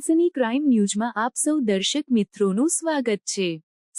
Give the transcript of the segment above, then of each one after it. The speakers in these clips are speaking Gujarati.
સનસની ક્રાઇમ ન્યૂઝમાં આપ સૌ દર્શક મિત્રોનું સ્વાગત છે.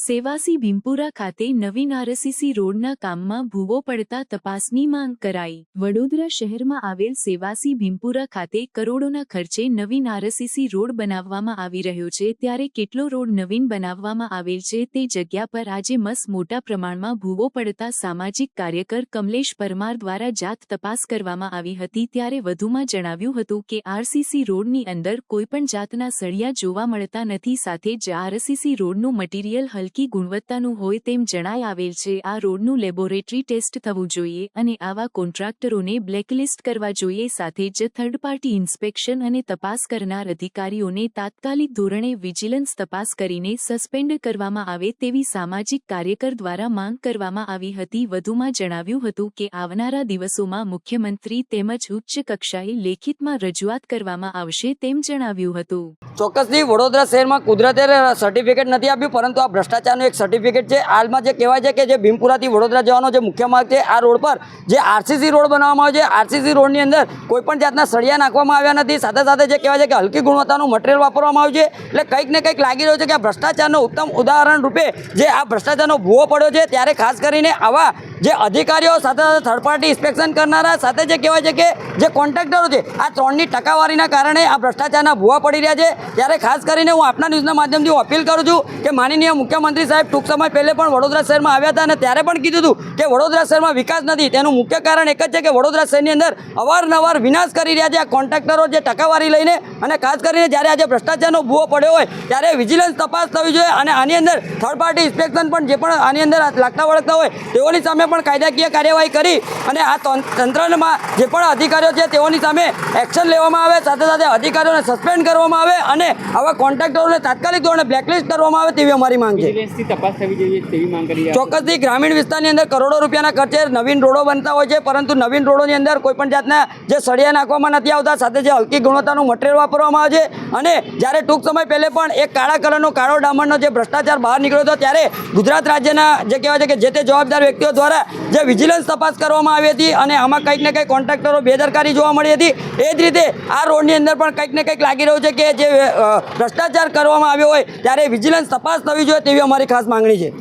સેવાસી ભીમપુરા ખાતે નવીન આરસીસી રોડના કામમાં ભૂવો પડતા તપાસની માંગ કરાઈ. વડોદરા શહેરમાં આવેલ સેવાસી ભીમપુરા ખાતે કરોડોના ખર્ચે નવીન આરસીસી રોડ બનાવવામાં આવી રહ્યો છે. ત્યારે કેટલો રોડ નવીન બનાવવામાં આવેલ છે તે જગ્યા પર આજે મસ મોટા પ્રમાણમાં ભૂવો પડતા સામાજિક કાર્યકર કમલેશ પરમાર દ્વારા જાત તપાસ કરવામાં આવી હતી. ત્યારે વધુમાં જણાવ્યું હતું કે, આરસીસી રોડની અંદર કોઈપણ જાતના સળિયા જોવા મળતા નથી. સાથે જ આરસીસી રોડનું મટીરીયલ હલકી ગુણવત્તાનું હોય તેમ જણાય આવેલ છે, આ રોડનું લેબોરેટરી ટેસ્ટ થવું જોઈએ અને આવા કોન્ટ્રાક્ટરોને બ્લેકલિસ્ટ કરવા જોઈએ, સાથે જ થર્ડ પાર્ટી ઇન્સ્પેક્શન અને તપાસ કરનાર અધિકારીઓને તાત્કાલિક ધોરણે વિજિલન્સ તપાસ કરીને સસ્પેન્ડ કરવામાં આવે તેવી સામાજિક કાર્યકર દ્વારા માંગ કરવામાં આવી હતી. વધુમાં જણાવ્યું હતું કે, આવનારા દિવસોમાં મુખ્યમંત્રી તેમજ ઉચ્ચ કક્ષાએ લેખિતમાં રજૂઆત કરવામાં આવશે તેમ જણાવ્યું હતું. ચોક્કસથી વડોદરા શહેરમાં કુદરતે સર્ટિફિકેટ નથી આપ્યું, પરંતુ આ ભ્રષ્ટાચારનું એક સર્ટિફિકેટ છે. હાલમાં જે કહેવાય છે કે જે ભીમપુરાથી વડોદરા જવાનો જે મુખ્ય માર્ગ છે, આ રોડ પર જે આરસીસી રોડ બનાવવામાં આવ્યો છે, આરસીસી રોડની અંદર કોઈપણ જાતના સળિયા નાખવામાં આવ્યા નથી. સાથે સાથે જે કહેવાય છે કે હલકી ગુણવત્તાનું મટીરિયલ વાપરવામાં આવ્યું છે. એટલે કંઈક ને કંઈક લાગી રહ્યું છે કે આ ભ્રષ્ટાચારનો ઉત્તમ ઉદાહરણ રૂપે જે આ ભ્રષ્ટાચારનો ભૂવો પડ્યો છે, ત્યારે ખાસ કરીને આવા જે અધિકારીઓ સાથે સાથે થર્ડ પાર્ટી ઇન્સ્પેક્શન કરનારા સાથે જે કહેવાય છે કે જે કોન્ટ્રાક્ટરો છે, આ ત્રણની ટકાવારીના કારણે આ ભ્રષ્ટાચારના ભૂવા પડી રહ્યા છે. ત્યારે ખાસ કરીને હું આપના ન્યૂઝના માધ્યમથી અપીલ કરું છું કે માનનીય મુખ્યમંત્રી સાહેબ ટૂંક સમય પહેલે પણ વડોદરા શહેરમાં આવ્યા હતા અને ત્યારે પણ કીધું હતું કે વડોદરા શહેરમાં વિકાસ નથી. તેનું મુખ્ય કારણ એક જ છે કે વડોદરા શહેરની અંદર અવારનવાર વિનાશ કરી રહ્યા છે આ કોન્ટ્રાક્ટરો જે ટકાવારી લઈને અને ખાસ કરીને જ્યારે આજે ભ્રષ્ટાચારનો ભૂવો પડ્યો હોય, ત્યારે વિજિલન્સ તપાસ થવી જોઈએ અને આની અંદર થર્ડ પાર્ટી ઇન્સ્પેક્શન પણ જે પણ આની અંદર લાગતા વળગતા હોય તેઓની સામે પણ કાયદાકીય કાર્યવાહી કરી અને આ તંત્રમાં જે પણ અધિકારીઓ છે તેઓની સામે એક્શન લેવામાં આવે સાથે સાથે અધિકારીઓને સસ્પેન્ડ કરવામાં આવે અને આવા કોન્ટ્રાક્ટરોને તાત્કાલિક ધોરણે બ્લેકલિસ્ટ કરવામાં આવે તેવી અમારી માંગ છે. તપાસ થવી જોઈએ તેવી માંગ કરી ચોક્કસથી ગ્રામીણ વિસ્તારની અંદર કરોડો રૂપિયાના ખર્ચે નવીન રોડો બનતા હોય છે પરંતુ નવીન રોડોની અંદર કોઈપણ જાતના જે સળિયા નાખવામાં નથી આવતા સાથે જે હલકી ગુણવત્તાનું મટીરિયલ વાપરવામાં આવે છે અને જ્યારે ટૂંક સમય પહેલે પણ એક કાળા કલરનો કાળો ડામરનો જે ભ્રષ્ટાચાર બહાર નીકળ્યો હતો ત્યારે ગુજરાત રાજ્યના જે કહેવાય છે કે જે તે જવાબદાર વ્યક્તિઓ દ્વારા જે વિજિલન્સ તપાસ કરવામાં આવી હતી અને આમાં કંઈક ને કંઈક કોન્ટ્રાક્ટરો બેદરકારી જોવા મળી હતી. એ જ રીતે આ રોડની અંદર પણ કંઈક ને કંઈક લાગી રહ્યું છે કે જે ભ્રષ્ટાચાર કરવામાં આવ્યો હોય ત્યારે વિજિલન્સ તપાસ થવી જોઈએ તેવી અમારી ખાસ માંગણી છે.